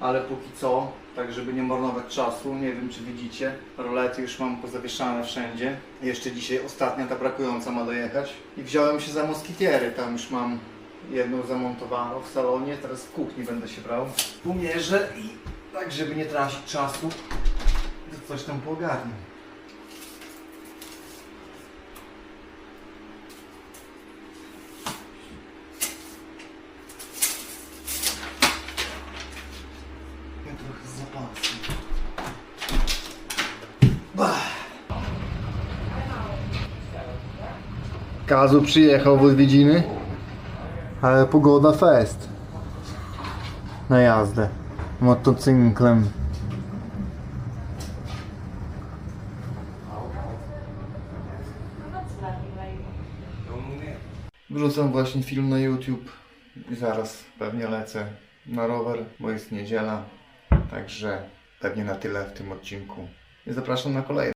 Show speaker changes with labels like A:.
A: Ale póki co, tak żeby nie marnować czasu, nie wiem czy widzicie, rolety już mam pozawieszane wszędzie. Jeszcze dzisiaj ostatnia, ta brakująca ma dojechać. I wziąłem się za moskitiery, tam już mam jedną zamontowaną w salonie, teraz w kuchni będę się brał. Umierzę i tak żeby nie tracić czasu, to coś tam poogarnę. Trochę z. Kazu przyjechał w odwiedziny, ale pogoda fest. Na jazdę. Motocyklem. Wrzucam właśnie film na YouTube i zaraz pewnie lecę na rower, bo jest niedziela. Także pewnie na tyle w tym odcinku. Zapraszam na kolejny.